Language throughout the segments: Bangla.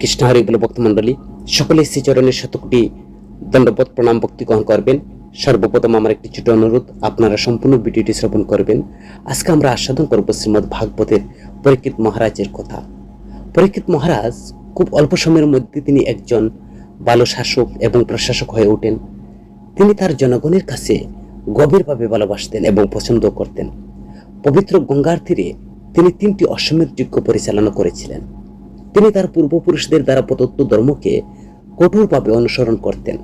কৃষ্ণ হরি বলে ভক্তমণ্ডলী সকলে শ্রীচরণের শতকটি দণ্ডবোধ প্রণাম ভক্তি গ্রহণ করবেন। সর্বপ্রথম আমার একটি ছোট অনুরোধ, আপনারা সম্পূর্ণ ভিডিওটি শ্রবণ করবেন। আজকে আমরা আস্বাদন করব শ্রীমদ ভাগবতের পরীক্ষিত মহারাজের কথা। পরীক্ষিত মহারাজ খুব অল্প সময়ের মধ্যে তিনি একজন ভালো শাসক এবং প্রশাসক হয়ে ওঠেন। তিনি তার জনগণের কাছে গভীরভাবে ভালোবাসতেন এবং পছন্দ করতেন। পবিত্র গঙ্গার তীরে তিনি তিনটি অসমের যজ্ঞ পরিচালনা করেছিলেন। তিনি তার পূর্বপুরুষদের দ্বারা প্রদত্ত ধর্মকে কঠোরভাবে অনুসরণ করতেন।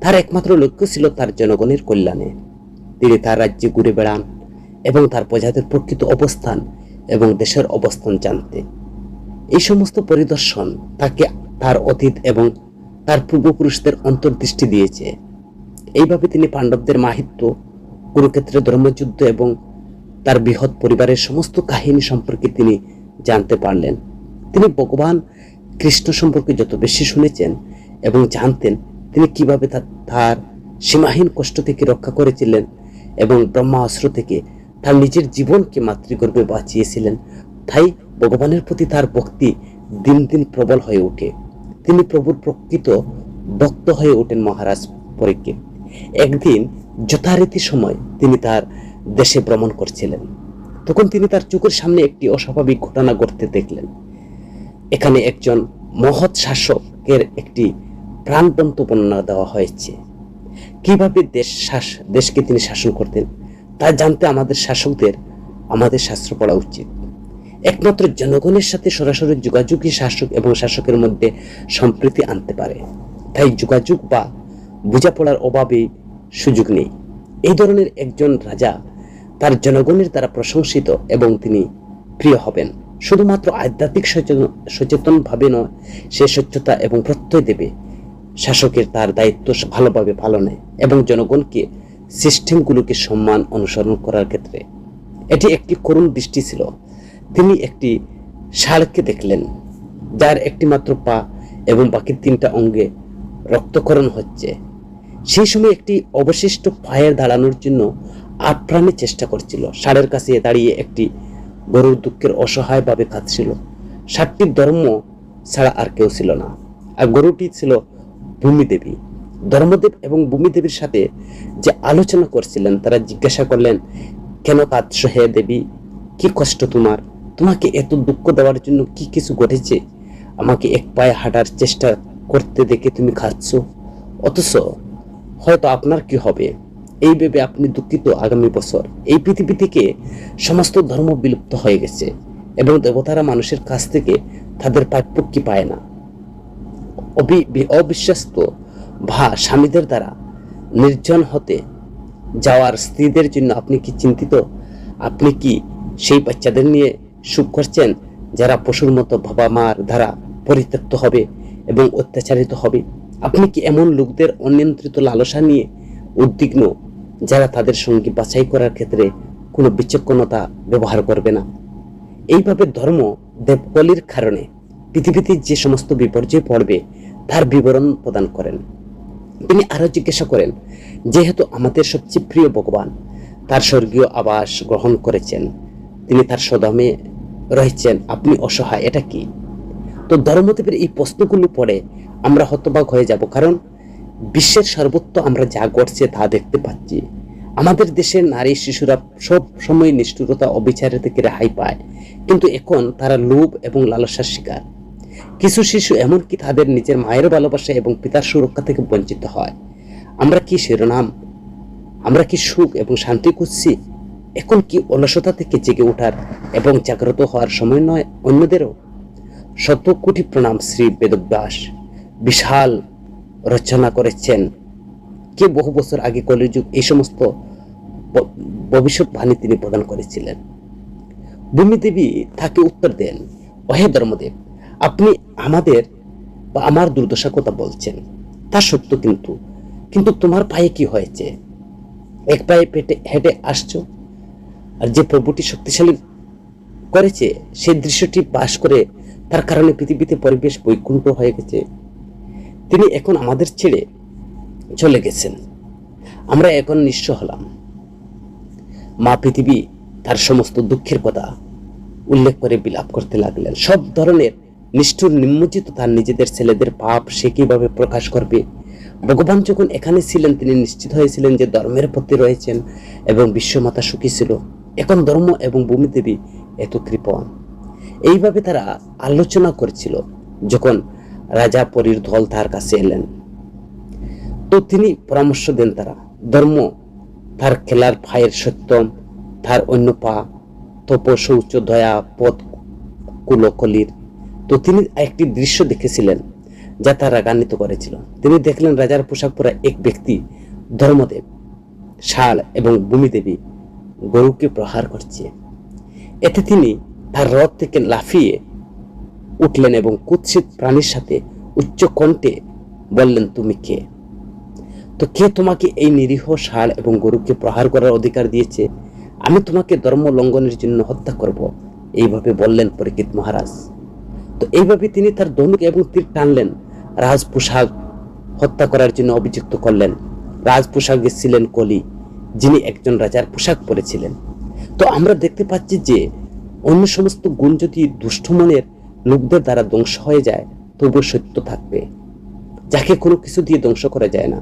তার একমাত্র লক্ষ্য ছিল তার জনগণের কল্যাণে। তিনি তার রাজ্যে ঘুরে বেড়ান এবং তার প্রজাদের প্রকৃত অবস্থান এবং দেশের অবস্থান জানতে। এই সমস্ত পরিদর্শন তাকে তার অতীত এবং তার পূর্বপুরুষদের অন্তর্দৃষ্টি দিয়েছে। এইভাবে তিনি পাণ্ডবদের মাহিত্য, কুরুক্ষেত্রের ধর্মযুদ্ধ এবং তার বৃহৎ পরিবারের সমস্ত কাহিনী সম্পর্কে তিনি জানতে পারলেন। তিনি ভগবান কৃষ্ণ সম্পর্কে যত বেশি শুনেছেন এবং জানতেন, তিনি কীভাবে তার সীমাহীন কষ্ট থেকে রক্ষা করেছিলেন এবং ব্রহ্মাস্ত্র থেকে তার নিজের জীবনকে মাতৃগর্ভে বাঁচিয়েছিলেন। তাই ভগবানের প্রতি তার ভক্তি দিন দিন প্রবল হয়ে ওঠে। তিনি প্রভুর প্রকৃত ভক্ত হয়ে ওঠেন মহারাজ পরীক্ষিত একদিন যথারীতি সময় তিনি তার দেশে ভ্রমণ করছিলেন। তখন তিনি তার চোখের সামনে একটি অস্বাভাবিক ঘটনা ঘটতে দেখলেন। এখানে একজন মহৎ শাসকের একটি প্রাণবন্ত বর্ণনা দেওয়া হয়েছে। কীভাবে দেশ শাস, দেশকে তিনি শাসন করতেন, তা জানতে আমাদের শাসকদের, আমাদের শাস্ত্র পড়া উচিত। একমাত্র জনগণের সাথে সরাসরি যোগাযোগই শাসক এবং শাসকের মধ্যে সম্প্রীতি আনতে পারে। তাই যোগাযোগ বা বোঝাপড়ার অভাবে সুযোগ নেই। এই ধরনের একজন রাজা তার জনগণের দ্বারা প্রশংসিত এবং তিনি প্রিয় হবেন। শুধুমাত্র আধ্যাত্মিক সচেতন, সচেতনভাবে নয়, সে স্বচ্ছতা এবং প্রত্যয় দেবে। শাসকের তার দায়িত্ব ভালোভাবে পালনে এবং জনগণকে সিস্টেমগুলোকে সম্মান অনুসরণ করার ক্ষেত্রে। এটি একটি করুণ দৃষ্টি ছিল। তিনি একটি ষাঁড়কে দেখলেন, যার একটি মাত্র পা এবং বাকি তিনটা অঙ্গে রক্তকরণ হচ্ছে। সেই সময় একটি অবশিষ্ট পায়ের দাঁড়ানোর জন্য আপ্রাণে চেষ্টা করছিল। ষাঁড়ের কাছে দাঁড়িয়ে একটি গরুর দুঃখের অসহায়ভাবে কাঁদছিল। ষাটটির ধর্ম ছাড়া আর কেউ ছিল না। আর গরুটি ছিল ভূমিদেবী। ধর্মদেব এবং ভূমিদেবীর সাথে যে আলোচনা করছিলেন, তারা জিজ্ঞাসা করলেন, কেন কাঁদছ হে দেবী? কি কষ্ট তোমার? তোমাকে এত দুঃখ দেওয়ার জন্য কি কিছু ঘটেছে? আমাকে এক পায়ে হাঁটার চেষ্টা করতে দেখে তুমি খাচ্ছ অথচ হয়তো আপনার কি হবে? এই ভেবে আপনি দুঃখিত আগামী বছর। এই পৃথিবী থেকে সমস্ত ধর্ম বিলুপ্ত হয়ে গেছে এবং দেবতারা মানুষের কাছ থেকে তাদের প্রাপ্য পায় না। অবি- অবিশ্বাস্ত ভা স্বামীদের দ্বারা নির্জন হতে যাওয়ার স্ত্রীদের জন্য আপনি কি চিন্তিত? আপনি কি সেই বাচ্চাদের নিয়ে সুখ করছেন যারা পশুর মতো বাবা মার দ্বারা পরিত্যক্ত হবে এবং অত্যাচারিত হবে? আপনি কি এমন লোকদের অনিয়ন্ত্রিত লালসা নিয়ে উদ্বিগ্ন যারা তাদের সঙ্গী বাছাই করার ক্ষেত্রে কোনো বিচক্ষণতা ব্যবহার করবে না। এইভাবে ধর্ম দেবকলির কারণে পৃথিবীতে যে সমস্ত বিপর্যয় পড়বে, তার বিবরণ প্রদান করেন। তিনি আরও জিজ্ঞাসা করেন, যেহেতু আমাদের সবচেয়ে প্রিয় ভগবান, তার স্বর্গীয় আবাস গ্রহণ করেছেন, তিনি তার সদমে রয়েছেন, আপনি অসহায়, এটা কি? তো ধর্মদেবের এই প্রশ্নগুলো পড়ে আমরা হতবাক হয়ে যাব, কারণ বিশ্বের সর্বত্র আমরা যা ঘটছে তা দেখতে পাচ্ছি। আমাদের দেশের নারী শিশুরা সব সময় নিষ্ঠুরতা অবিচারের থেকে রেহাই পায়। কিন্তু এখন তারা লোভ এবং লালসার শিকার। কিছু শিশু এমনকি তাদের নিজের মায়ের ভালোবাসা এবং পিতার সুরক্ষা থেকে বঞ্চিত হয়। আমরা কি শিরোনাম? আমরা কি সুখ এবং শান্তি খুঁজছি? এখন কি অলসতা থেকে জেগে ওঠার এবং জাগ্রত হওয়ার সময় নয় অন্যদেরও? শত কোটি প্রণাম শ্রী বেদব্যাস। বিশাল রচনা করেছেন। কে বহু বছর আগে কলিযুগ, এই সমস্ত ভবিষ্যৎবাণী তিনি প্রদান করেছিলেন। ভূমিদেবী তাকে উত্তর দেন, অহে ধর্মদেব, আপনি আমাদের বা আমার দুর্দশা কথা বলছেন। তা সত্য কিন্তু কিন্তু তোমার পায়ে কি হয়েছে? এক পায়ে পেটে হেঁটে আসছো? আর যে প্রভুটি শক্তিশালী করেছে, সেই দৃশ্যটি বাস করে তার কারণে পৃথিবীতে পরিবেশ বৈকুণ্ঠ হয়ে গেছে। তিনি এখন আমাদের ছেড়ে চলে গেছেন। আমরা এখন নিঃস্ব হলাম। মা পৃথিবী তার সমস্ত দুঃখের কথা উল্লেখ করে বিলাপ করতে লাগলেন। সব ধরনের নিষ্ঠুর নিম্নজিত তার নিজেদের ছেলেদের পাপ সে কীভাবে প্রকাশ করবে? ভগবান যখন এখানে ছিলেন, তিনি নিশ্চিত হয়েছিলেন যে ধর্মের প্রতি রয়েছেন এবং বিশ্বমাতা সুখী ছিল। এখন ধর্ম এবং ভূমিদেবী এত কৃপণ। এইভাবে তারা আলোচনা করেছিল। যখন রাজা পরীর দল তার কাছে এলেন। তো তিনি পরামর্শ দেন তারা, ধর্ম, তার খেলার ভাইয়ের সত্যম, তার অন্য পা তপ শৌচ দয়া, পথ, কুলকলির। তো তিনি একটি দৃশ্য দেখেছিলেন, যা তার রাগান্বিত করেছিল। তিনি দেখলেন রাজার পোশাক পরা এক ব্যক্তি ধর্মদেব, শাল এবং ভূমিদেবী গরুকে প্রহার করছে। এতে তিনি তার রথ থেকে লাফিয়ে উঠলেন এবং কুৎসিত প্রাণীর সাথে উচ্চ কণ্ঠে বললেন, তুমি কে? তো কে তোমাকে এই নিরীহ ষাঁড় এবং গরুকে প্রহার করার অধিকার দিয়েছে? আমি তোমাকে ধর্ম লঙ্ঘনের জন্য হত্যা করব। এইভাবে বললেন পরীক্ষিত মহারাজ। তো এইভাবে তিনি তার ধনুক এবং তীর টানলেন। রাজ পোশাক হত্যা করার জন্য অভিযুক্ত করলেন। রাজ পোশাকে ছিলেন কলি, যিনি একজন রাজার পোশাক পরেছিলেন। তো আমরা দেখতে পাচ্ছি যে অন্য সমস্ত গুণ যদি দুষ্ট মনের লোকদের দ্বারা ধ্বংস হয়ে যায় তবু সত্য থাকবে। যাকে কোনো কিছু দিয়ে ধ্বংস করা যায় না,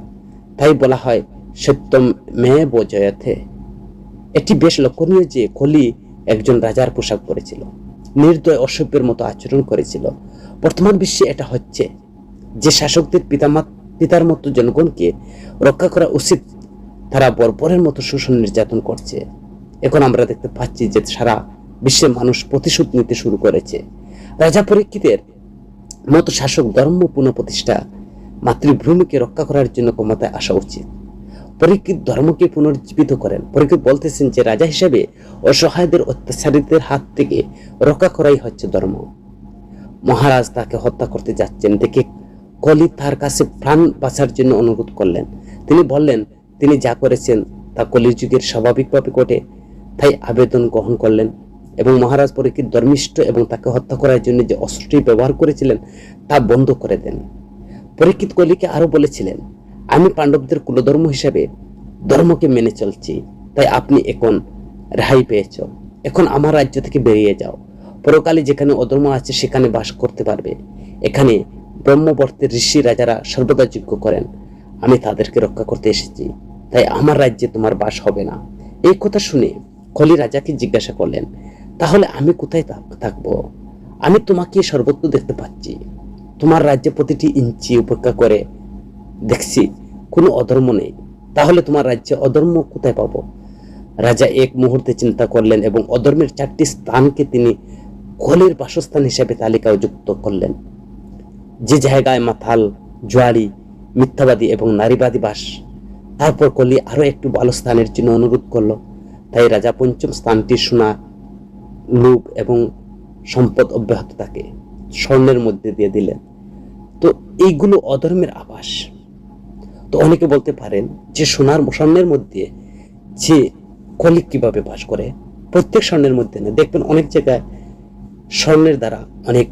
তাই বলা হয় সত্যম মেয়ে বজয়াতে। এটি বেশ লক্ষণীয় যে কলি একজন রাজার পোশাক পরেছিল, নির্দয় অসভ্যের মতো আচরণ করেছিল। বর্তমান বিশ্বে এটা হচ্ছে, যে শাসকদের পিতামাত, পিতার মতো জনগণকে রক্ষা করা উচিত, তারা বর্বরের মতো শোষণ নির্যাতন করছে। এখন আমরা দেখতে পাচ্ছি যে সারা বিশ্বের মানুষ প্রতিশোধ নিতে শুরু করেছে। রাজা পরীক্ষিতের মতো শাসক ধর্ম পুনঃপ্রতিষ্ঠা মাতৃভূমিকে রক্ষা করার জন্য ক্ষমতায় আসা উচিত। পরীক্ষিত ধর্মকে পুনর্জীবিত করেন। পরীক্ষিত বলতেছেন যে রাজা হিসাবে অসহায়দের অত্যাচারীদের হাত থেকে রক্ষা করাই হচ্ছে ধর্ম। মহারাজ তাকে হত্যা করতে যাচ্ছেন। দেখে কলি তার কাছে প্রাণ বাঁচার জন্য অনুরোধ করলেন। তিনি বললেন, তিনি যা করেছেন তা কলির যুগের স্বাভাবিকভাবে ঘটে, তাই আবেদন গ্রহণ করলেন। এবং মহারাজ পরীক্ষিত ধর্মিষ্ঠ এবং তাকে হত্যা করার জন্য যে অস্ত্রটি ব্যবহার করেছিলেন, তা বন্ধ করে দেন। পরীক্ষিত কলিকে আরও বলেছিলেন, আমি পাণ্ডবদের কুলধর্ম হিসাবে ধর্মকে মেনে চলছি, তাই আপনি এখন রেহাই পেয়েছ। এখন আমার রাজ্য থেকে বেরিয়ে যাও। পরকালে যেখানে অধর্ম আছে, সেখানে বাস করতে পারবে। এখানে ব্রহ্মবর্তের ঋষি রাজারা সর্বদা যোগ্য করেন। আমি তাদেরকে রক্ষা করতে এসেছি, তাই আমার রাজ্যে তোমার বাস হবে না। এই কথা শুনে কলি রাজাকে জিজ্ঞাসা করলেন তাহলে আমি কোথায় থাকব? আমি তোমাকে সর্বত্র দেখতে পাচ্ছি। তোমার রাজ্যে প্রতিটি ইঞ্চি উপেক্ষা করে দেখছি, কোনো অধর্ম নেই। তাহলে তোমার রাজ্যে অধর্ম কোথায় পাবো? রাজা এক মুহূর্তে চিন্তা করলেন এবং অধর্মের চারটি স্থানকে তিনি কলের বাসস্থান হিসেবে তালিকায় যুক্ত করলেন। যে জায়গায় মাথাল, জোয়ারি, মিথ্যাবাদী এবং নারীবাদী বাস, তারপর কলি আরও একটু ভালো স্থানের জন্য অনুরোধ করল। তাই রাজা পঞ্চম স্থানটি সোনা লোভ এবং সম্পদ অব্যাহত থাকে স্বর্ণের মধ্যে দিয়ে দিলেন। তো এইগুলো অধর্মের আভাস। তো অনেকে বলতে পারেন যে সোনার স্বর্ণের মধ্যে যে কলিক কীভাবে বাস করে, প্রত্যেক স্বর্ণের মধ্যে না। দেখবেন অনেক জায়গায় স্বর্ণের দ্বারা অনেক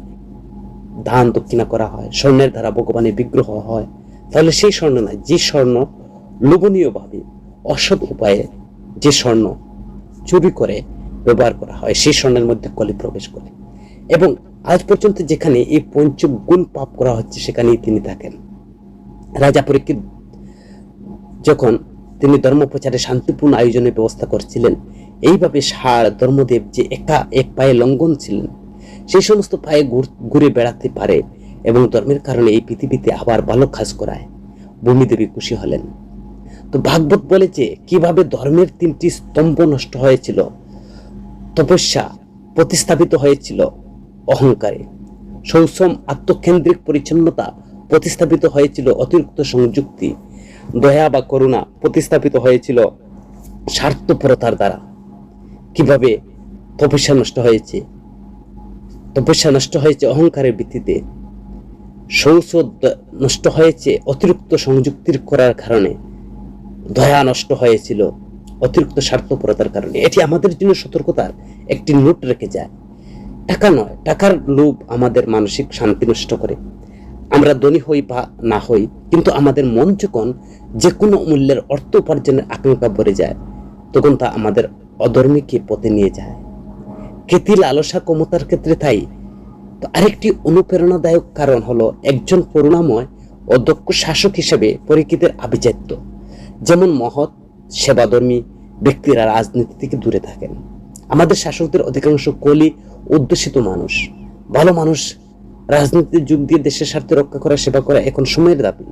দান দক্ষিণা করা হয়, স্বর্ণের দ্বারা ভগবানের বিগ্রহ হয়। তাহলে সেই স্বর্ণ না, যে স্বর্ণ লোভনীয়ভাবে অসৎ উপায়ে যে স্বর্ণ চুরি করে ব্যবহার করা হয়, সেই স্বর্ণের মধ্যে কলি প্রবেশ করে। এবং আজ পর্যন্ত যেখানে এই পঞ্চগুণ পাপ করা হচ্ছে, সেখানেই তিনি থাকেন। রাজা পরীক্ষিত যখন তিনি ধর্মপ্রচারে শান্তিপূর্ণ আয়োজনের ব্যবস্থা করছিলেন, এইভাবে সার ধর্মদেব যে একা এক পায়ে লঙ্ঘন ছিলেন, সেই সমস্ত পায়ে ঘুরে বেড়াতে পারে এবং ধর্মের কারণে এই পৃথিবীতে আবার ভালো কাজ করায় ভূমিদেবী খুশি হলেন। তো ভাগবত বলেছে কীভাবে ধর্মের তিনটি স্তম্ভ নষ্ট হয়েছিল তপস্যা প্রতিস্থাপিত হয়েছিল অহংকারে। সৌসম আত্মকেন্দ্রিক পরিচ্ছন্নতা প্রতিস্থাপিত হয়েছিল অতিরিক্ত সংযুক্তি। দয়া বা করুণা প্রতিস্থাপিত হয়েছিল স্বার্থপরতার দ্বারা। কীভাবে তপস্যা নষ্ট হয়েছে? তপস্যা নষ্ট হয়েছে অহংকারের ভিত্তিতে। শৌচ নষ্ট হয়েছে অতিরিক্ত সংযুক্তির করার কারণে। দয়া নষ্ট হয়েছিল অতিরিক্ত স্বার্থপরতার কারণে। এটি আমাদের জন্য সতর্কতার একটি নোট রেখে যায়। টাকা নয়, টাকার লোভ আমাদের মানসিক শান্তি নষ্ট করে। আমরা ধনী হই বা না হই, কিন্তু আমাদের মন যখন যে কোনো মূল্যের অর্থ উপার্জনের আকাঙ্ক্ষা ভরে যায়, তখন তা আমাদের অধর্মীকে পথে নিয়ে যায়। খ্যাতি, লালসা, ক্ষমতার ক্ষেত্রে তাই। তো আরেকটি অনুপ্রেরণাদায়ক কারণ হলো একজন করুণাময়, অধ্যক্ষ শাসক হিসেবে পরীক্ষিতের আভিজাত্য। যেমন মহৎ সেবাধর্মী ব্যক্তিরা রাজনীতি থেকে দূরে থাকেন। আমাদের শাসকদের অধিকাংশ কলি উদ্দেশিত মানুষ। ভালো মানুষ রাজনীতিতে যোগ দিয়ে দেশের স্বার্থ রক্ষা করা সেবা করা এখন সময়ের দাবি।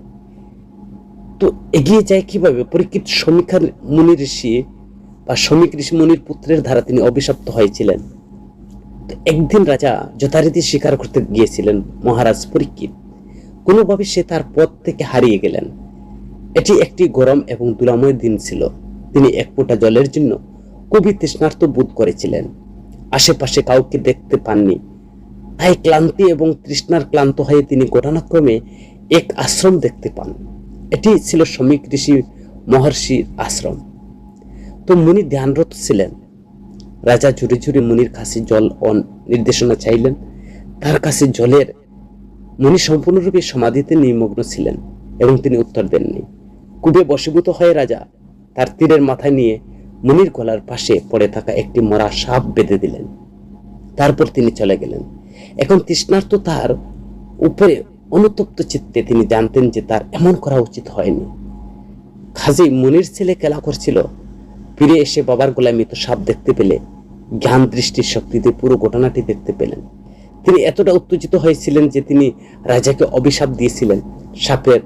তো এগিয়ে যায় কীভাবে? পরীক্ষিত সমীক্ষার মুনি ঋষি বা শ্রমিক ঋষি মুনির পুত্রের দ্বারা তিনি অভিশপ্ত হয়েছিলেন। তো একদিন রাজা যথারীতি স্বীকার করতে গিয়েছিলেন মহারাজ পরীক্ষিত। কোনোভাবে সে তার পথ থেকে হারিয়ে গেলেন। এটি একটি গরম এবং দুলাময় দিন ছিল। তিনি এক ফোঁটা জলের জন্য খুবই তৃষ্ণার্ত বোধ করেছিলেন। আশেপাশে কাউকে দেখতে পাননি। তাই ক্লান্তি এবং তৃষ্ণার ক্লান্ত হয়ে তিনি ঘটনাক্রমে এক আশ্রম দেখতে পান। এটি ছিল শ্রমিক ঋষি মহর্ষির আশ্রম। তো মুনি ধ্যানরত ছিলেন। রাজা ঝুড়ি ঝুড়ি মুনির কাছে জল অন নির্দেশনা চাইলেন। তার কাছে জলের মুনি সম্পূর্ণরূপে সমাধিতে নিমগ্ন ছিলেন এবং তিনি উত্তর দেননি। কুবে বশীভূত হয়ে রাজা তার তীরের মাথায় নিয়ে মুনির গলার পাশে পড়ে থাকা একটি মরা সাপ বেঁধে দিলেন। তারপর তিনি চলে গেলেন। এখন তৃষ্ণার্ত তার উপরে অনুতপ্ত চিত্তে তিনি জানতেন যে তার এমন করা উচিত হয়নি। খাজি মুনির ছেলে খেলা করছিল। ফিরে এসে বাবার গলায় মৃত সাপ দেখতে পেলে, জ্ঞান দৃষ্টির শক্তিতে পুরো ঘটনাটি দেখতে পেলেন। তিনি এতটা উত্তেজিত হয়েছিলেন যে তিনি রাজাকে অভিশাপ দিয়েছিলেন। সাপের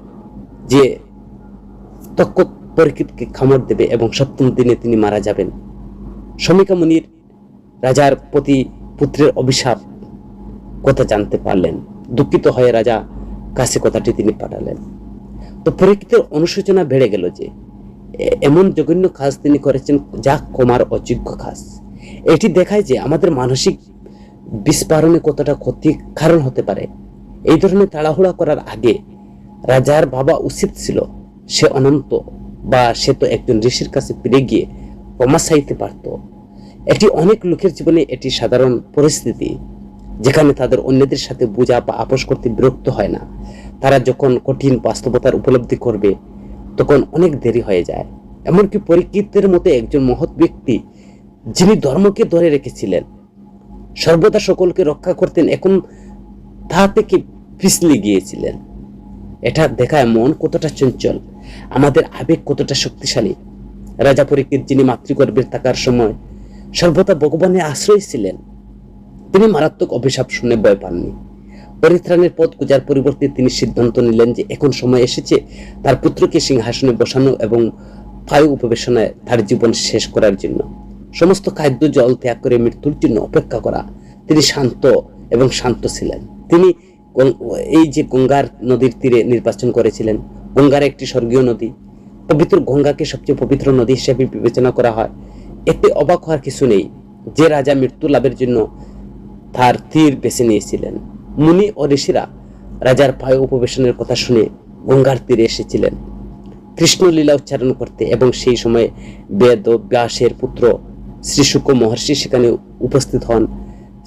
যে তক্ক পরীক্ষিতকে খামড় দেবে এবং সপ্তম দিনে তিনি মারা যাবেন। শমিকা মুনির রাজার প্রতি পুত্রের অভিশাপ কথা জানতে পারলেন। দুঃখিত হয়ে রাজা কাছে কথাটি তিনি পাঠালেন। তো পরীক্ষিতের অনুশোচনা বেড়ে গেল যে এমন জঘন্য কাজ তিনি করেছেন যা কমার অযোগ্য কাজ। এটি দেখায় যে আমাদের মানসিক বিস্ফারণে কতটা ক্ষতি কারণ হতে পারে। এই ধরনের তাড়াহুড়া করার আগে রাজার বাবা উচিত ছিল সে অনন্ত বা সে তো একজন ঋষির কাছে ফিরে গিয়ে ক্ষমা চাইতে পারত। এটি অনেক লোকের জীবনে এটি সাধারণ পরিস্থিতি, যেখানে তাদের অন্যদের সাথে বোঝা বা আপোষ করতে বিরক্ত হয় না। তারা যখন কঠিন বাস্তবতার উপলব্ধি করবে, তখন অনেক দেরি হয়ে যায়। এমনকি পরীক্ষিতের মতো একজন মহৎ ব্যক্তি, যিনি ধর্মকে ধরে রেখেছিলেন, সর্বদা সকলকে রক্ষা করতেন, এখন তা থেকে পিছলে গিয়েছিলেন। এটা দেখায় মন কতটা চঞ্চল। আমাদের আবেগ কতটা শক্তিশালী। রাজা পরীক্ষিত যিনি মাতৃগর্ভে থাকার সময় সর্বদা ভগবানের আশ্রয় ছিলেন, তিনি মারাত্মক অভিশাপ শুনে ভয় পাননি। পরিত্রাণের পথ খোঁজার পরিবর্তে তিনি সিদ্ধান্ত নিলেন যে এখন সময় এসেছে তার পুত্রকে সিংহাসনে বসানো এবং বায়ু উপবেশনায় তার জীবন শেষ করার জন্য। সমস্ত খাদ্য জল ত্যাগ করে মৃত্যুর জন্য অপেক্ষা করা। তিনি শান্ত এবং শান্ত ছিলেন। তিনি এই যে গঙ্গার নদীর তীরে নির্বাচন করেছিলেন গঙ্গার একটি স্বর্গীয় নদী। পবিত্র গঙ্গাকে সবচেয়ে পবিত্র নদী হিসেবে বিবেচনা করা হয়। এতে অবাক হওয়ার কিছু নেই যে রাজা মৃত্যু লাভের জন্য তার তীর বেছে নিয়েছিলেন। মুনি ও ঋষিরা রাজার পায়ে উপবেশনের কথা শুনে গঙ্গার তীরে এসেছিলেন। কৃষ্ণ লীলা উচ্চারণ করতে এবং সেই সময়ে বেদ ও ব্যাসের পুত্র শ্রীশুক মহর্ষি সেখানে উপস্থিত হন।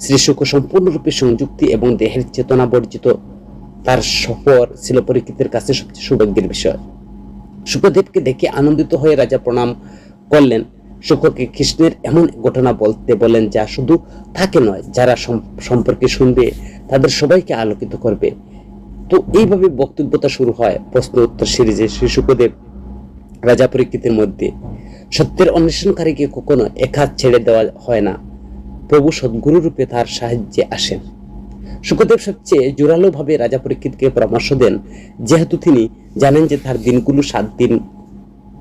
শ্রীশুক সম্পূর্ণরূপে সংযুক্তি এবং দেহের চেতনা বর্জিত তার সফর ছিল পরীক্ষিতের কাছে সবচেয়ে সৌভাগ্যের বিষয়। শুকদেবকে দেখে আনন্দিত হয়ে রাজা প্রণাম করলেন। সুখকে কৃষ্ণের এমন ঘটনা বলতে বলেন যা শুধু তাকে নয়, যারা সম্পর্কে শুনবে তাদের সবাইকে আলোকিত করবে। তো এইভাবে বক্তব্যতা শুরু হয় প্রশ্ন উত্তর সিরিজে শ্রী শুকদেব রাজা পরীক্ষিতের মধ্যে। সত্যের অন্বেষণকারীকে কখনো একাত ছেড়ে দেওয়া হয় না। প্রভু সদ্গুরু রূপে তার সাহায্যে আসেন। সুখদেব সবচেয়ে জোরালোভাবে রাজা পরীক্ষিতকে পরামর্শ দেন। যেহেতু তিনি জানেন যে তার দিনগুলো সাত দিন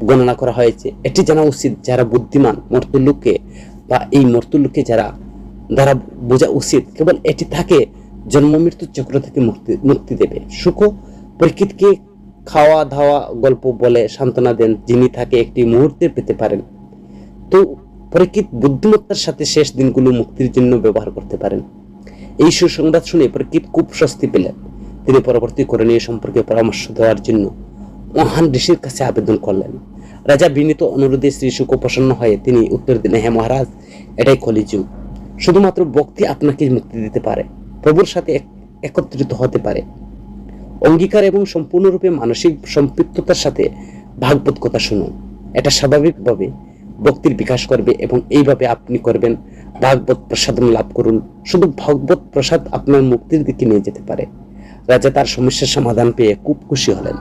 গণনা করা হয়েছে, এটি জানা উচিত যারা বুদ্ধিমান মর্তুল্যকে বা এই মর্তুল্যকে যারা দ্বারা বোঝা উচিত, কেবল এটি তাকে জন্ম মৃত্যুর চক্র থেকে মুক্তি মুক্তি দেবে। সুখ পরীক্ষিতকে খাওয়া ধাওয়া গল্প বলে সান্ত্বনা দেন যিনি তাকে একটি মুহূর্তে পেতে পারেন। তো পরীক্ষিত বুদ্ধিমত্তার সাথে শেষ দিনগুলো মুক্তির জন্য ব্যবহার করতে পারেন। এই সুসংবাদ শুনে পরীক্ষিত খুব স্বস্তি পেলেন। তিনি পরবর্তী করণীয় সম্পর্কে পরামর্শ দেওয়ার জন্য মহান ঋষির কাছে আবেদন করলেন। রাজা বিনীত অনুরোধে শ্রী শুক প্রসন্ন হয়ে তিনি উত্তর দিলেন হ্যাঁ মহারাজ, এটাই কলিযুগ। শুধুমাত্র ভক্তি আপনাকে মুক্তি দিতে পারে, প্রভুর সাথে একত্রিত হতে পারে। অঙ্গীকার এবং সম্পূর্ণরূপে মানসিক সম্পৃক্ততার সাথে ভাগবত কথা শুনুন। এটা স্বাভাবিকভাবে ভক্তির বিকাশ করবে এবং এইভাবে আপনি করবেন ভাগবত প্রসাদন লাভ করুন। শুধু ভাগবত প্রসাদ আপনার মুক্তির দিকে নিয়ে যেতে পারে। রাজা তার সমস্যার সমাধান পেয়ে খুব খুশি হলেন।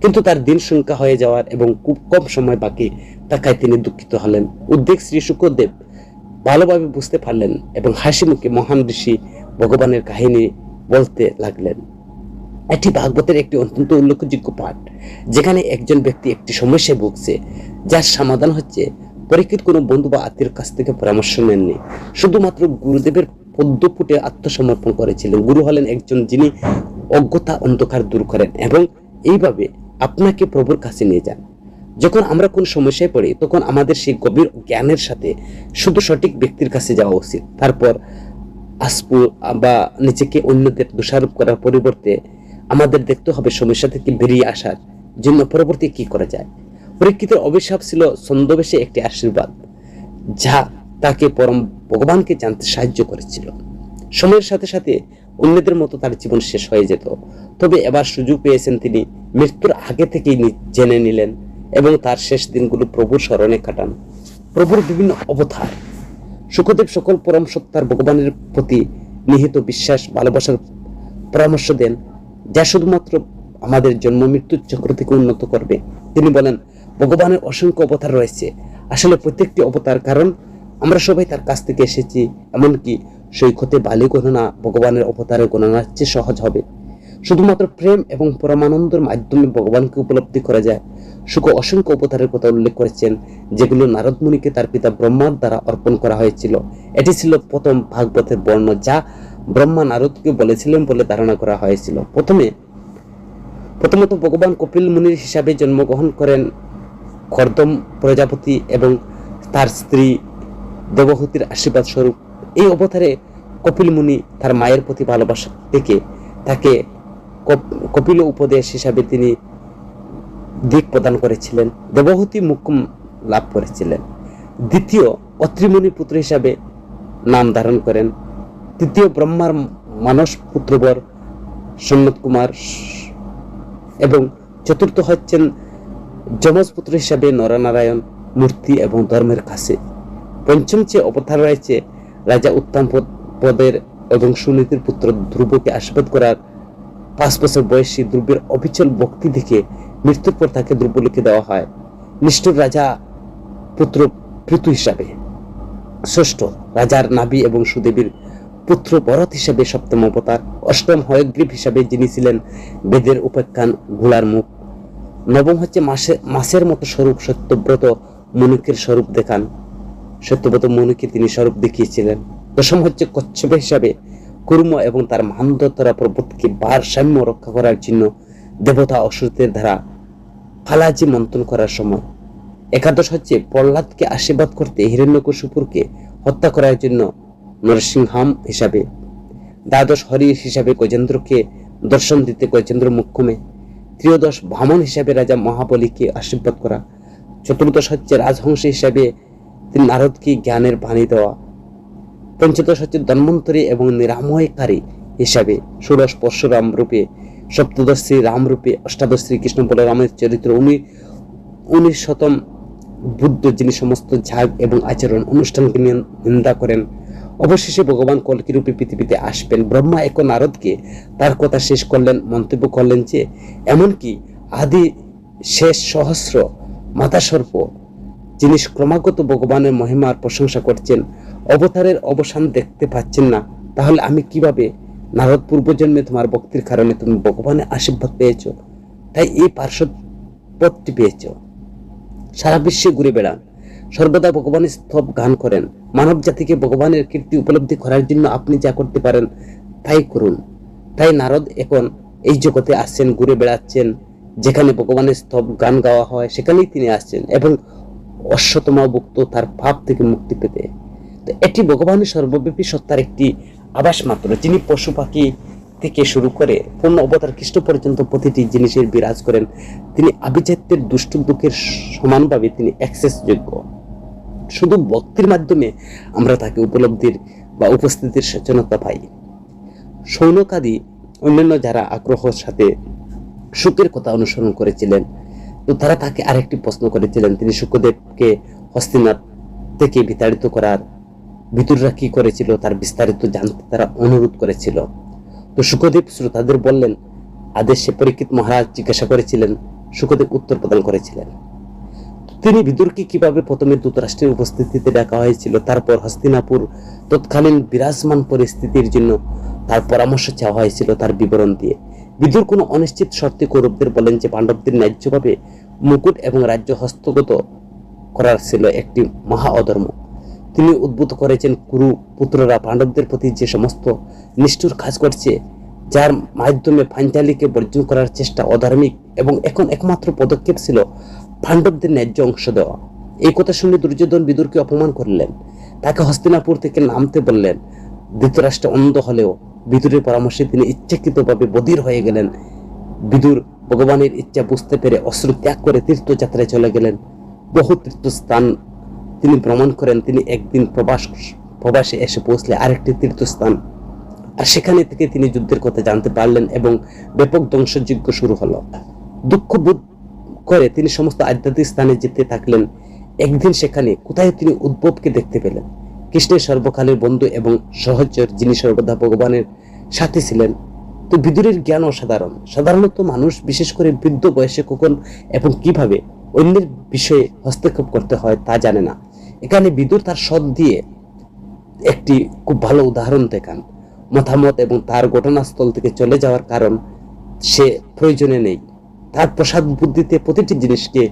কিন্তু তার দিন সংখ্যা হয়ে যাওয়ার এবং খুব কম সময় বাকি থাকায় তিনি দুঃখিত হলেন। উদ্বেগ শ্রী শুকদেব ভালোভাবে বুঝতে পারলেন এবং হাসি মুখে মহান ঋষি ভগবানের কাহিনী বলতে লাগলেন। এটি ভাগবতের একটি অত্যন্ত উল্লেখযোগ্য পাঠ, যেখানে একজন ব্যক্তি একটি সমস্যায় ভুগছে, যার সমাধান হচ্ছে পরীক্ষিত কোনো বন্ধু বা আত্মীয়ের কাছ থেকে পরামর্শ নেননি। শুধুমাত্র গুরুদেবের পদ্মপুটে আত্মসমর্পণ করেছিলেন। গুরু হলেন একজন যিনি অজ্ঞতা অন্ধকার দূর করেন এবং এইভাবে আপনাকে প্রভুর কাছে নিয়ে যান। যখন আমরা কোন সমস্যায় পড়ি, তখন আমাদের সেই গভীর জ্ঞানের সাথে শুধু সঠিক ব্যক্তির কাছে যাওয়া উচিত। তারপর আসমু বা নিজেকে অন্যদের দোষারোপ করার পরিবর্তে আমাদের দেখতে হবে সমস্যা থেকে বেরিয়ে আসার জন্য পরবর্তী কি করা যায়। পরীক্ষিতের অভিশাপ ছিল ছন্দবেশে একটি আশীর্বাদ, যা তাকে পরম ভগবানকে জানতে সাহায্য করেছিল। সময়ের সাথে সাথে অন্যদের মতো তার জীবন শেষ হয়ে যেত। তবে এবার সুযোগ পেয়েছেন তিনি, মৃত্যুর আগে থেকেই জেনে নিলেন এবং তার শেষ দিনগুলো প্রভুর স্মরণে কাটান। প্রভুর বিভিন্ন অবতার, সুখদেব সকল পরম সত্তার ভগবানের প্রতি নিহিত বিশ্বাস, ভালোবাসার পরামর্শ দেন, যা শুধুমাত্র আমাদের জন্ম মৃত্যুর চক্র থেকে উন্নত করবে। তিনি বলেন ভগবানের অসংখ্য অবতার রয়েছে। আসলে প্রত্যেকটি অবতার কারণ আমরা সবাই তার কাছ থেকে এসেছি, এমনকি সৈকতে বালি গণনা ভগবানের অবতারের গণনার চেয়ে সহজ হবে। শুধুমাত্র প্রেম এবং পরমানন্দের মাধ্যমে ভগবানকে উপলব্ধি করা যায়। সুখ অসংখ্য অবতারের কথা উল্লেখ করেছেন, যেগুলো নারদ মুনিকে তার পিতা ব্রহ্মার দ্বারা অর্পণ করা হয়েছিল। এটি ছিল প্রথম ভাগবতের বর্ণ, যা ব্রহ্মা নারদকে বলেছিলেন বলে ধারণা করা হয়েছিল। প্রথমে, প্রথমত ভগবান কপিল মুনির হিসাবে জন্মগ্রহণ করেন কর্দম প্রজাপতি এবং তার স্ত্রী দেবহতির আশীর্বাদ স্বরূপ এই অবতারে কপিল মুনি তার মায়ের প্রতি ভালোবাসা থেকে তাকে কপিল উপদেশ হিসাবে তিনি দিক প্রদান করেছিলেন, দেবহতি মুকুম লাভ করেছিলেন। দ্বিতীয় অত্রিমুনি পুত্র হিসাবে নাম ধারণ করেন। তৃতীয় ব্রহ্মার মানস পুত্রবর সন্নত কুমার এবং চতুর্থ হচ্ছেন যমজ পুত্র হিসাবে নরনারায়ণ মূর্তি এবং ধর্মের কাছে। পঞ্চম যে অবতার রয়েছে রাজা উত্তম পদের এবং সুনীতির পুত্র ধ্রুবকে আশীর্বাদ করার পাঁচ বছর বয়সী ধ্রুবের অবিচল ভক্তি দেখে মৃত্যুর পর তাকে ধ্রুব লিখে দেওয়া হয়। নিষ্ঠুর রাজা পুত্র পৃথু হিসাবে। ষষ্ঠ, রাজার নাবি এবং সুদেবীর পুত্র ভরত হিসাবে সপ্তম অবতার। অষ্টম হয়গ্রীব হিসাবে যিনি ছিলেন বেদের উপেক্ষান ঘোলার মুখ। নবম হচ্ছে মাসে মাসের মতো স্বরূপ সত্যব্রত মনুকের স্বরূপ দেখান। সত্যব্রত মনুকে তিনি স্বরূপ দেখিয়েছিলেন। দশম হচ্ছে কচ্ছপ হিসাবে কুর্ম এবং তার মান্দতরা পর্বতকে ভারসাম্য রক্ষা করার জন্য দেবতা অসুরদের দ্বারা ফালাজি মন্থন করার সময়। একাদশ হচ্ছে প্রহ্লাদকে আশীর্বাদ করতে হিরণ্যকশুপুরকে হত্যা করার জন্য নরসিংহাম হিসাবে। দ্বাদশ হরি হিসাবে গজেন্দ্রকে দর্শন দিতে গজেন্দ্র মুখ্যমে। ত্রিয়োদশ ভামন হিসাবে রাজা মহাবলীকে আশীর্বাদ করা, চতুর্দশ হচ্ছে রাজহংস হিসাবে তিনি নারদকে জ্ঞানের বাণী দেওয়া, পঞ্চদশ হচ্ছে ধন্বন্তরী এবং নিরাময়কারী হিসাবে ষোড়শ পরশুরাম রূপে, সপ্তদশ শ্রী রাম রূপে, অষ্টাদশ শ্রীকৃষ্ণ বলরামের চরিত্র উনি, উনিশ শতম বুদ্ধ যিনি সমস্ত ঝাগ এবং আচরণ অনুষ্ঠানকে নিন- নিন্দা করেন। অবশেষে ভগবান কলকি রূপে পৃথিবীতে আসবেন। ব্রহ্মা এক নারদকে তার কথা শেষ করলেন, মন্তব্য করলেন যে, এমনকি আদি শেষ সহস্র মাতা সর্প যিনি ক্রমাগত ভগবানের মহিমার প্রশংসা করছেন, অবতারের অবসান দেখতে পাচ্ছেন না, তাহলে আমি কীভাবে নারদ পূর্বজন্মে তোমার ভক্তির কারণে তুমি ভগবানের আশীর্বাদ পেয়েছ? তাই এই পার্শ্ব পদটি পেয়েছ। সারা বিশ্বে ঘুরে বেড়ান। সর্বদা ভগবানের স্তব গান করেন। মানব জাতিকে ভগবানের কীর্তি উপলব্ধি করার জন্য আপনি যা করতে পারেন, তাই করুন। তাই নারদ এখন এই জগতে আসছেন, ঘুরে বেড়াচ্ছেন। যেখানে ভগবানের স্তব গান গাওয়া হয়, সেখানেই তিনি আসছেন এবং অশ্বতমা অশ্বতমাভুক্ত তার ভাব থেকে মুক্তি পেতে। তো এটি ভগবানের সর্বব্যাপী সত্তার একটি আবাস মাত্র, যিনি পশু পাখি থেকে শুরু করে পূর্ণ অবতার খ্রিস্ট পর্যন্ত প্রতিটি জিনিসের বিরাজ করেন। তিনি আভিজাত্যের দুষ্ট দুঃখের সমানভাবে তিনি অ্যাক্সেস যোগ্য শুধু ভক্তির মাধ্যমে আমরা তাকে উপলব্ধির বা উপস্থিতির সচেতনতা পাই। সৈনকাদি অন্যান্য যারা আগ্রহের সাথে সুখের কথা অনুসরণ করেছিলেন, তো তারা তাকে আরেকটি প্রশ্ন করেছিলেন। তিনি সুখদেবকে হস্তিনাথ থেকে বিতাড়িত করার ভিতররা কি করেছিল, তার বিস্তারিত জানতে তারা অনুরোধ করেছিল। তো সুখদেব শ্রোতাদের বললেন, আদেশে পরীক্ষিত মহারাজ জিজ্ঞাসা করেছিলেন, সুখদেব উত্তর প্রদান করেছিলেন। তিনি বিদুরকে কীভাবে প্রথমে ধৃতরাষ্ট্রের উপস্থিতিতে ডাকা হয়েছিল, তারপর হস্তিনাপুর তৎকালীন বিরাজমান পরিস্থিতির জন্য তার পরামর্শ চাওয়া হয়েছিল তার বিবরণ দিয়ে। বিদুর কোনো অনিশ্চিত শর্তে কৌরবদের বলেন যে, পাণ্ডবদের ন্যায্যভাবে মুকুট এবং রাজ্য হস্তগত করার ছিল একটি মহা অধর্ম। তিনি উদ্ভূত করেছেন, কুরু পুত্ররা পাণ্ডবদের প্রতি যে সমস্ত নিষ্ঠুর কাজ করছে, যার মাধ্যমে পাঞ্চালীকে বর্জন করার চেষ্টা অধার্মিক এবং এখন একমাত্র পদক্ষেপ ছিল পাণ্ডবদের ন্যায্য অংশ দেওয়া। এই কথা শুনে দুর্যোধন বিদুরকে অপমান করলেন। তাকে হস্তিনাপুর থেকে নামতে বললেন। ধৃতরাষ্ট্র অন্ধ হলেও বিদুরের পরামর্শে তিনি ইচ্ছাকৃতভাবে বধির হয়ে গেলেন। বিদুর ভগবানের ইচ্ছা বুঝতে পেরে অস্ত্র ত্যাগ করে তীর্থযাত্রায় চলে গেলেন। বহু তীর্থস্থান তিনি ভ্রমণ করেন। তিনি একদিন প্রবাস, প্রবাসে এসে পৌঁছলে আরেকটি তীর্থস্থান। আর সেখানে থেকে তিনি যুদ্ধের কথা জানতে পারলেন এবং ব্যাপক ধ্বংসযজ্ঞ শুরু হলো। দুঃখ বোধ করে তিনি সমস্ত আধ্যাত্মিক স্থানে যেতে থাকলেন। একদিন সেখানে কোথায় তিনি উদ্ভবকে দেখতে পেলেন? কৃষ্ণের সর্বকালের বন্ধু এবং সহচর যিনি সর্বদা ভগবানের সাথে ছিলেন, তো বিদুরের জ্ঞান অসাধারণ। সাধারণত মানুষ বিশেষ করে বৃদ্ধ বয়সে কখন এবং কীভাবে অন্যের বিষয়ে হস্তক্ষেপ করতে হয় তা জানে না। এখানে বিদুর তার সৎ দিয়ে একটি খুব ভালো উদাহরণ দেখান। মতামত এবং তার ঘটনাস্থল থেকে চলে যাওয়ার কারণ সে প্রয়োজনে নেই। তার প্রসাদ বুদ্ধিতে প্রতিটি জিনিসকে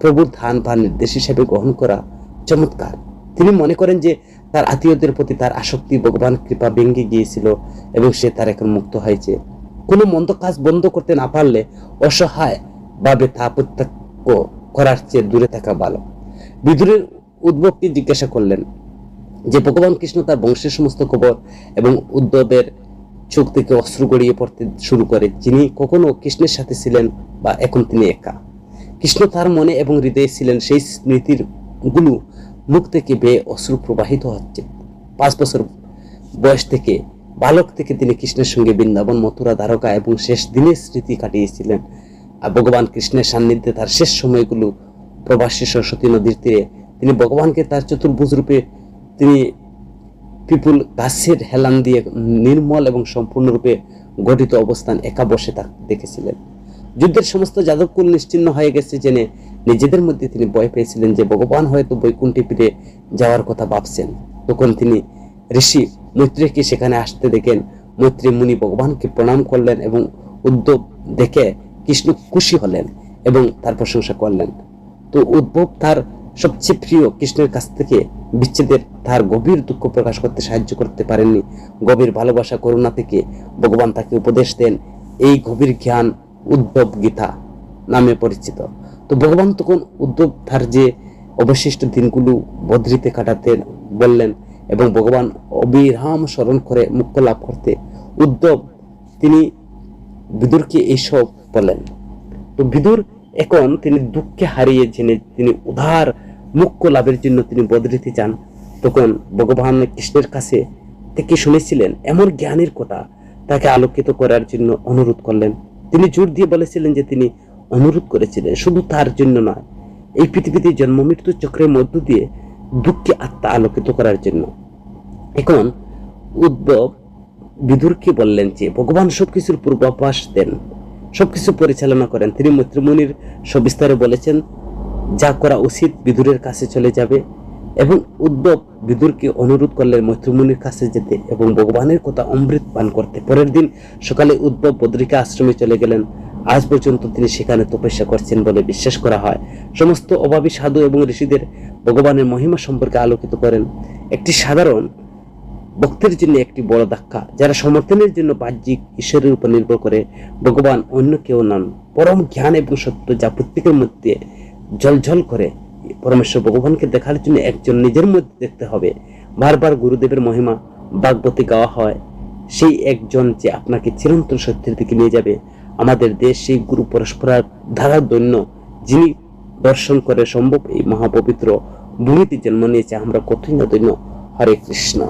প্রভুর ধান বা নির্দেশ হিসেবে গ্রহণ করা চমৎকার। তিনি মনে করেন যে তার আত্মীয়দের প্রতি তার আসক্তি, ভগবান কৃপা ভেঙে গিয়েছিল এবং সে তার এখন মুক্ত হয়েছে। কোনো মন্দ কাজ বন্ধ করতে না পারলে অসহায় ভাবে তা প্রত্যক্ষ করার চেয়ে দূরে থাকা ভালো। বিদুরের উদ্ভবকে জিজ্ঞাসা করলেন যে, ভগবান কৃষ্ণ তার বংশের সমস্ত খবর এবং উদ্ধবের চোখ থেকে অস্ত্র গড়িয়ে পড়তে শুরু করে। যিনি কখনো কৃষ্ণের সাথে ছিলেন বা এখন তিনি একা। কৃষ্ণ তার মনে এবং হৃদয়ে ছিলেন সেই স্মৃতিরগুলো মুখ থেকে বেয়ে অশ্রু প্রবাহিত হচ্ছে। পাঁচ বছর বয়স থেকে বালক থেকে তিনি কৃষ্ণের সঙ্গে বৃন্দাবন, মথুরা, দ্বারকা এবং শেষ দিনের স্মৃতি কাটিয়েছিলেন। আর ভগবান কৃষ্ণের সান্নিধ্যে তার শেষ সময়গুলো প্রবাসী সরস্বতী নদীর তীরে। তিনি ভগবানকে তার চতুর্ভুজ রূপে তিনি পিপুল গাছের হেলান দিয়ে নির্মল এবং সম্পূর্ণরূপে গঠিত অবস্থান একা বসে তা দেখেছিলেন। যুদ্ধের সমস্ত যাদবকুল নিশ্চিন্ন হয়ে গেছে জেনে নিজেদের মধ্যে তিনি ভয় পেয়েছিলেন যে ভগবান হয়তো বৈকুণ্ঠে ফিরে যাওয়ার কথা ভাবছেন। তখন তিনি ঋষি মৈত্রীকে সেখানে আসতে দেখেন। মৈত্রী মুনি ভগবানকে প্রণাম করলেন এবং উদ্যোগ দেখে কৃষ্ণ খুশি হলেন এবং তার প্রশংসা করলেন। তো উদ্ভব তার সবচেয়ে প্রিয় কৃষ্ণের কাছ থেকে বিচ্ছেদের তার গভীর দুঃখ প্রকাশ করতে সাহায্য করতে পারেননি। গভীর ভালোবাসা, করুণা থেকে ভগবান তাকে উপদেশ দেন, এই গভীর জ্ঞান উদ্ধব গীতা নামে পরিচিত। তো ভগবান তখন উদ্ধব তার যে অবশিষ্ট দিনগুলো বদ্রিতে কাটাতে বললেন এবং ভগবান অবিরাম স্মরণ করে মুক্ত লাভ করতে উদ্ধব, তিনি বিদুরকে এইসব বলেন। তো বিদুর এখন তিনি দুঃখে হারিয়ে জেনে তিনি উদার মুখ্য লাভের জন্য তিনি বদরিতে যান, তখন ভগবান কৃষ্ণের কাছে থেকে শুনেছিলেন এমন জ্ঞানের কথা, তাকে আলোকিত করার জন্য অনুরোধ করলেন। তিনি জোর দিয়ে বলেছিলেন যে তিনি অনুরোধ করেছিলেন, শুধু তার জন্য নয়, এই পৃথিবীতে জন্ম মৃত্যু চক্রের মধ্য দিয়ে দুঃখকে আত্মা আলোকিত করার জন্য। এখন উদ্ভব বিদুরকে বললেন যে, ভগবান সবকিছুর পূর্বাভাস দেন। সবকিছু পরিচালনা করেন। তিনি মৈত্রমণির সবিস্তারে বলেছেন, যা করা উচিত বিদুরের কাছে চলে যাবে এবং উদ্ভব বিদুরকে অনুরোধ করলেন মৈত্রমণির কাছে যেতে এবং ভগবানের কথা অমৃত পান করতে। পরের দিন সকালে উদ্ভব বদ্রিকা আশ্রমে চলে গেলেন। আজ পর্যন্ত তিনি সেখানে তপস্যা করছেন বলে বিশ্বাস করা হয়। সমস্ত অভাবী সাধু এবং ঋষিদের ভগবানের মহিমা সম্পর্কে আলোকিত করেন। একটি সাধারণ ভক্তের জন্য একটি বড় ধাক্কা, যারা সমর্থনের জন্য বাহ্যিক ঈশ্বরের উপর নির্ভর করে, ভগবান অন্য কেউ নন। পরম জ্ঞান এবং সত্য যা প্রত্যেকের মধ্যে জলঝল করে। পরমেশ্বর ভগবানকে দেখার জন্য একজন নিজের মধ্যে দেখতে হবে। বারবার গুরুদেবের মহিমা বাগবতী গাওয়া হয়। সেই একজন যে আপনাকে চিরন্তন সত্যের দিকে নিয়ে যাবে। আমাদের দেশ সেই গুরু পরস্পরার ধারার দৈন্য, যিনি দর্শন করে সম্ভব এই মহাপবিত্র ভূমিতে জন্ম নিয়েছে। আমরা কঠিন দৈন্য? হরে কৃষ্ণ।